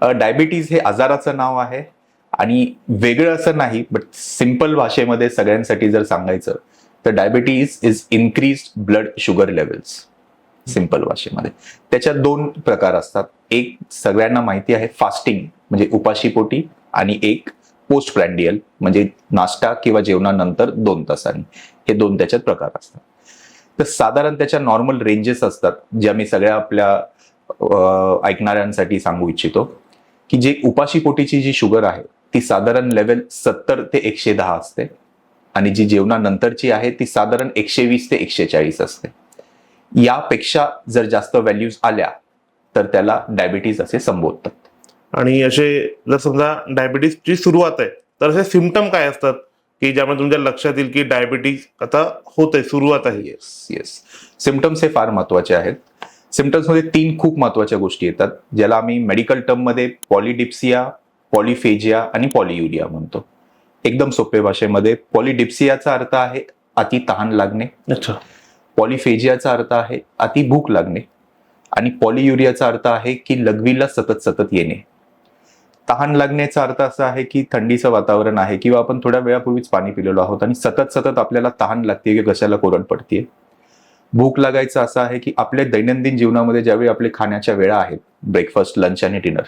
Diabetes हे आजाराचं नाव आहे आणि वेगळं असं नाही बट सिंपल भाषेमध्ये सगळ्यांसाठी जर सांगायचं तर diabetes is increase blood sugar levels simple भाषेमध्ये. त्याच्यात दोन प्रकार असतात. एक सगळ्यांना माहिती आहे फास्टिंग म्हणजे उपाशीपोटी आणि एक पोस्ट प्रँडियल म्हणजे नाश्ता किंवा जेवणानंतर दोन तासांनी. हे दोन त्याच्यात प्रकार असतात. तर साधारण त्याच्या नॉर्मल रेंजेस असतात ज्या मी सगळ्या आपल्या ऐकणाऱ्यांसाठी सांगू इच्छितो. की जे उपाशीपोटीची जी शुगर आहे ती साधारण लेवल सत्तर ते एकशे दहा असते. आणि जी जेवणानंतरची आहे ती साधारण एकशे वीस ते एकशे चाळीस असते. यापेक्षा जर जास्त व्हॅल्यूज आल्या तर त्याला डायबिटीज असे संबोधतात. आणि असे जर समजा डायबिटीसची सुरुवात आहे तर असे सिमटम काय असतात? की ज्यामुळे तुमच्या लक्षात येईल की डायबिटीस आता होत आहे सुरुवात आहे. येस येस सिमटम्स हे फार महत्त्वाचे आहेत. सिमटम्समध्ये तीन खूप महत्त्वाच्या गोष्टी येतात ज्याला आम्ही मेडिकल टर्ममध्ये पॉलिडिप्सिया पॉलिफेजिया आणि पॉलियुरिया म्हणतो. एकदम सोपे भाषेमध्ये पॉलिडिप्सियाचा अर्थ आहे अति तहान लागणे. अच्छा. पॉलिफेजियाचा अर्थ आहे अति भूक लागणे. आणि पॉलियुरियाचा अर्थ आहे की लघवीला सतत सतत येणे. तहान लागण्याचा अर्थ असा आहे की थंडीचं वातावरण आहे किंवा आपण थोड्या वेळापूर्वीच पाणी पिलेलो आहोत आणि सतत सतत आपल्याला तहान लागते की घशाला कोरड पडते भूक लागायचं असं आहे की आपल्या दैनंदिन जीवनामध्ये ज्यावेळी आपले खाण्याच्या वेळा आहेत ब्रेकफास्ट लंच आणि डिनर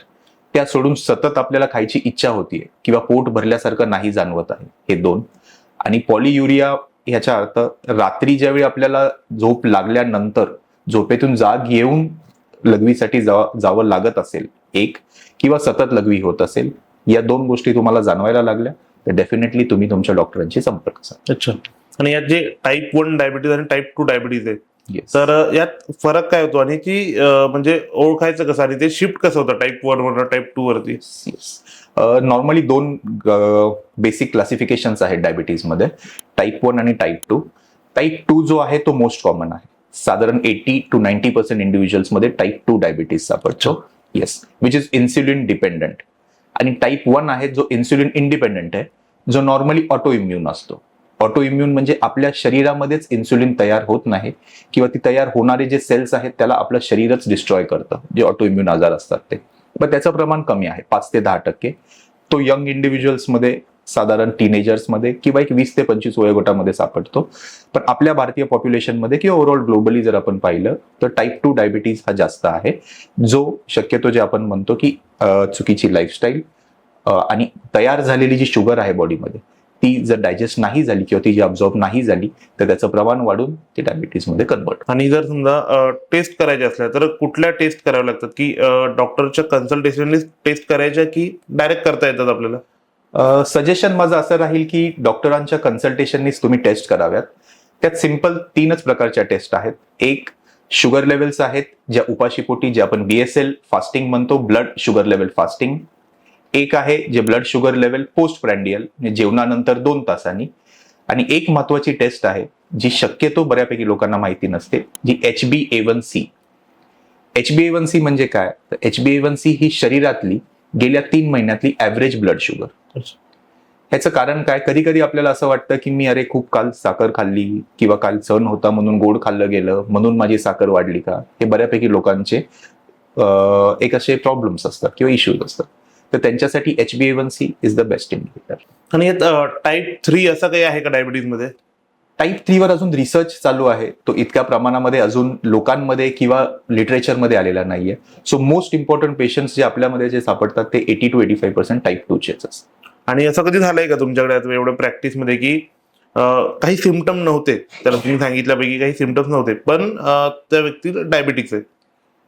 त्या सोडून सतत आपल्याला खायची इच्छा होतीये किंवा पोट भरल्यासारखं नाही जाणवत आहे. हे दोन. आणि पॉलियुरिया ह्याच्या अर्थ रात्री ज्यावेळी आपल्याला झोप लागल्यानंतर झोपेतून जाग येऊन लघवीसाठी जा जावं लागत असेल एक किंवा सतत लघवी होत असेल या दोन गोष्टी तुम्हाला जाणवायला लागल्या तर डेफिनेटली तुम्ही तुमच्या डॉक्टरांशी संपर्क साधा. अच्छा. आणि यात जे टाईप वन डायबिटीज आणि टाईप टू डायबिटीज आहे Yes. तर यात फरक काय होतो? आणि की अ, म्हणजे ओळखायचं कसं? आणि ते शिफ्ट कसं होतं? टाईप वन वर टाईप टू वरती? नॉर्मली दोन बेसिक क्लासिफिकेशन्स आहेत डायबिटीजमध्ये टाईप वन आणि टाईप टू टाईप टू जो आहे तो मोस्ट कॉमन आहे. साधारण एटी टू नाईन्टी पर्सेंट इंडिव्हिज्युअल्समध्ये टाईप टू डायबिटीज सापडतो. Yes which is insulin dependent आणि टाईप वन आहे जो इन्सुलिन इंडिपेंडंट आहे जो नॉर्मली ऑटो इम्युन असतो. ऑटो इम्युन म्हणजे आपल्या शरीरामध्येच इन्सुलिन तयार होत नाही किंवा ती तयार होणारे जे सेल्स आहेत त्याला आपलं शरीरच डिस्ट्रॉय करतं जे ऑटो इम्युन आजार असतात ते. पण त्याचं प्रमाण कमी आहे पाच ते दहा टक्के. तो यंग इंडिव्हिज्युअल्समध्ये साधारण टीनेजर्समध्ये किंवा एक वीस ते पंचवीस वयोगटामध्ये सापडतो. पण आपल्या भारतीय पॉप्युलेशनमध्ये किंवा ओव्हरऑल ग्लोबली जर आपण पाहिलं तर टाईप टू डायबिटीज हा जास्त आहे. जो शक्यतो जे आपण म्हणतो की चुकीची लाईफस्टाईल आणि तयार झालेली जी शुगर आहे बॉडीमध्ये ती जर डायजेस्ट नाही झाली किंवा ती जी अब्झॉर्ब नाही झाली तर त्याचं प्रमाण वाढून ते डायबिटीजमध्ये कन्वर्ट आणि जर समजा टेस्ट करायच्या असल्या तर कुठल्या टेस्ट कराव्या लागतात? की डॉक्टरच्या कन्सल्टेशनने टेस्ट करायच्या की डायरेक्ट करता येतात आपल्याला? सजेशन माझं असं राहील की डॉक्टरांच्या कन्सल्टेशननीच तुम्ही टेस्ट कराव्यात. त्यात सिंपल तीनच प्रकारच्या टेस्ट आहेत. एक शुगर लेवल्स आहेत ज्या उपाशीपोटी जे आपण बीएसएल फास्टिंग म्हणतो ब्लड शुगर लेवल फास्टिंग एक आहे जे ब्लड शुगर लेवल पोस्ट प्रँडियल जेवणानंतर दोन तासांनी. आणि एक महत्वाची टेस्ट आहे जी शक्यतो बऱ्यापैकी लोकांना माहिती नसते जी H B A one C H B A one C म्हणजे काय? तर H B A one C ही शरीरातली गेल्या तीन महिन्यातली ॲव्हरेज ब्लड शुगर. ह्याचं कारण काय? कधी कधी आपल्याला असं वाटतं की मी अरे खूप काल साखर खाल्ली किंवा काल सण होता म्हणून गोड खाल्लं गेलं म्हणून माझी साखर वाढली का? हे बऱ्यापैकी लोकांचे एक असे प्रॉब्लेम्स असतात किंवा इश्यूज असतात. तर त्यांच्यासाठी H B A one C is the best indicator आणि यात टाईप थ्री असं काही आहे का डायबिटीजमध्ये? टाईप थ्रीवर अजून रिसर्च चालू आहे. तो इतक्या प्रमाणामध्ये अजून लोकांमध्ये किंवा लिटरेचरमध्ये आलेला नाहीये. सो मोस्ट इम्पॉर्टंट पेशंट्स जे आपल्यामध्ये जे सापडतात ते eighty two eighty five percent type टूचेच असतात. आणि असं कधी झालंय का तुमच्याकडे? आता एवढं प्रॅक्टिसमध्ये की काही सिमटम नव्हते. त्याला तुम्ही सांगितल्यापैकी काही सिमटम्स नव्हते. पण त्या व्यक्तीला डायबिटिक्स आहे.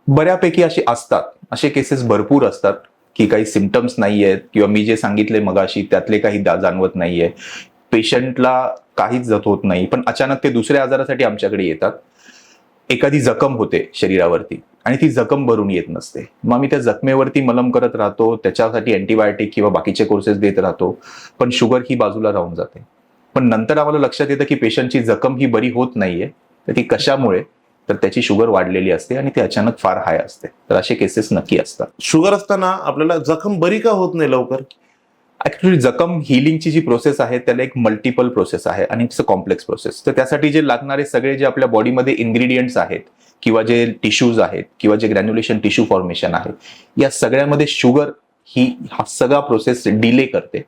बऱ्यापैकी असे असतात. असे केसेस भरपूर असतात. की काही सिमटम्स नाही आहेत किंवा मी जे सांगितले मगाशी त्यातले काही दा- जाणवत नाहीये. पेशंटला काहीच जत होत नाही पण अचानक ते दुसऱ्या आजारासाठी आमच्याकडे येतात. एखादी जखम होते शरीरावरती आणि ती जखम भरून येत नसते. मग मी त्या जखमेवरती मलम करत राहतो त्याच्यासाठी अँटीबायोटिक किंवा बाकीचे कोर्सेस देत राहतो पण शुगर ही बाजूला राहून जाते. पण नंतर आम्हाला लक्षात येतं की पेशंटची जखम ही बरी होत नाहीये तर ती कशामुळे? तर त्याची शुगर वाढलेली असते आणि ती अचानक फार हाय असते. तर असे केसेस नक्की असतात. शुगर असताना आपल्याला जखम बरी का होत नाही लवकर? ऍक्च्युली जखम हिलिंगची जी प्रोसेस आहे त्याला एक मल्टिपल प्रोसेस आहे आणि इट्स अ कॉम्प्लेक्स प्रोसेस तर त्यासाठी जे लागणारे सगळे जे आपल्या बॉडीमध्ये इन्ग्रेडियंट्स आहेत किंवा जे टिश्यूज आहेत किंवा जे ग्रॅन्युलेशन टिश्यू फॉर्मेशन आहे या सगळ्यामध्ये शुगर ही हा सगळा प्रोसेस डिले करते.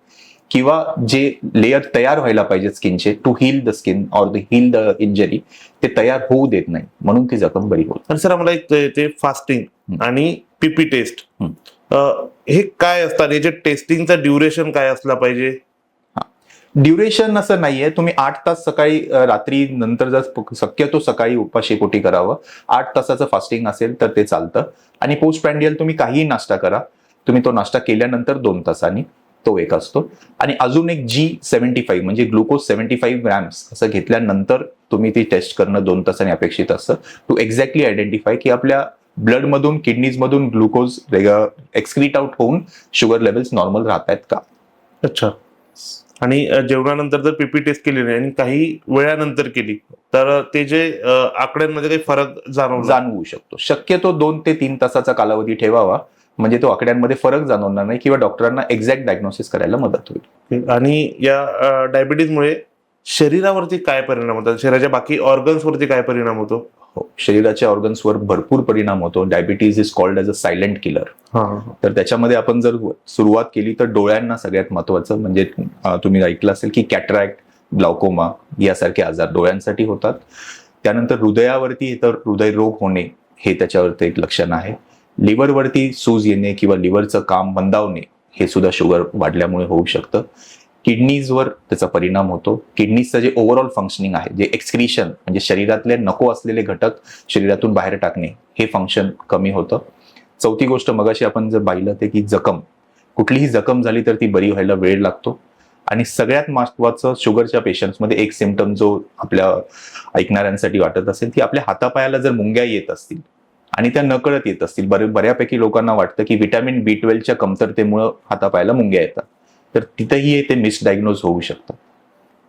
किंवा जे लेअर तयार व्हायला पाहिजे स्किनचे to heal the skin or the heal the injury ते तयार होऊ देत नाही. म्हणून ती जखम बरी होत. तर सर आम्हाला एक ते- फास्टिंग. आणि पीपी टेस्ट हं. काय असतात? याचे टेस्टिंगचं ड्युरेशन काय असला पाहिजे? ड्युरेशन असं नाहीये. तुम्ही आठ तास सकाळी रात्री नंतर जर शक्यतो सकाळी उपाशी पोटी करावं. आठ तासाचं फास्टिंग असेल तर ते चालतं. आणि पोस्ट प्रँडियल तुम्ही काहीही नाश्ता करा. तुम्ही तो नाश्ता केल्यानंतर दोन तासांनी. तो एक असतो. आणि अजून एक जी सेव्हन्टी फाईव्ह म्हणजे ग्लुकोज सेव्हन्टी फाईव्ह ग्रॅम्स असं घेतल्यानंतर तुम्ही ती टेस्ट करणं दोन तासांनी अपेक्षित असतं. टू एक्झॅक्टली आयडेंटिफाय की आपल्या ब्लडमधून किडनीजमधून ग्लुकोज एक्सक्रीट आउट होऊन शुगर लेवल्स नॉर्मल राहत आहेत का? अच्छा. आणि जेवणानंतर जर पीपी टेस्ट केली नाही आणि काही वेळानंतर केली तर ते जे आकड्यांमध्ये काही फरक जाणवला? जाणवू शकतो. शक्यतो दोन ते तीन तासाचा कालावधी ठेवावा. म्हणजे तो आकड्यांमध्ये फरक जाणवणार नाही किंवा डॉक्टरांना एक्झॅक्ट डायग्नोसिस करायला मदत होईल. आणि या डायबिटीजमुळे शरीरावरती काय परिणाम होतात? शरीराच्या बाकी ऑर्गन्स वरती काय परिणाम होतो? हो. शरीराच्या ऑर्गन्सवर भरपूर परिणाम होतो. Diabetes is called as a silent killer. तर त्याच्यामध्ये आपण जर सुरुवात केली तर डोळ्यांना सगळ्यात महत्वाचं म्हणजे तुम्ही ऐकलं असेल की कॅटरॅक्ट ग्लाउकोमा यासारखे आजार डोळ्यांसाठी होतात. त्यानंतर हृदयावरती तर हृदयरोग होणे हे त्याच्यावरती एक लक्षण आहे. लिव्हरवरती सूज येणे किंवा लिव्हरचं काम मंदावणे हे सुद्धा शुगर वाढल्यामुळे होऊ शकतं. किडनीजवर त्याचा परिणाम होतो. किडनीजचं जे ओव्हरऑल फंक्शनिंग आहे जे एक्सक्रिशन म्हणजे शरीरातले नको असलेले घटक शरीरातून बाहेर टाकणे हे फंक्शन कमी होतं. चौथी गोष्ट मगाशी आपण जर पाहिलं ते की जखम. कुठलीही जखम झाली तर ती बरी व्हायला वेळ लागतो. आणि सगळ्यात महत्वाचं शुगरच्या पेशंट्समध्ये एक सिमटम जो आपल्या ऐकणाऱ्यांसाठी वाटत असेल ती आपल्या हातापायाला जर मुंग्या येत असतील आणि त्या नकळत येत असतील. बरे बऱ्यापैकी लोकांना वाटतं की व्हिटॅमिन बी ट्वेल्वच्या कमतरतेमुळं हातापायला मुंग्या येतात. तर तिथंही ते मिसडायग्नोज होऊ शकतं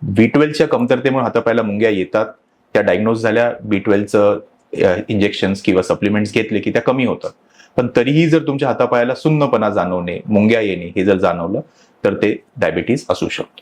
बी ट्वेल्वच्या कमतरतेमुळे हातापायला मुंग्या येतात. त्या डायग्नोज झाल्या बी ट्वेल्वचं इंजेक्शन्स किंवा सप्लिमेंट्स घेतले की त्या कमी होतात. पण तरीही जर तुमच्या हातापायाला सुन्नपणा जाणवणे मुंग्या येणे हे जर जाणवलं तर ते डायबिटीज असू शकतो.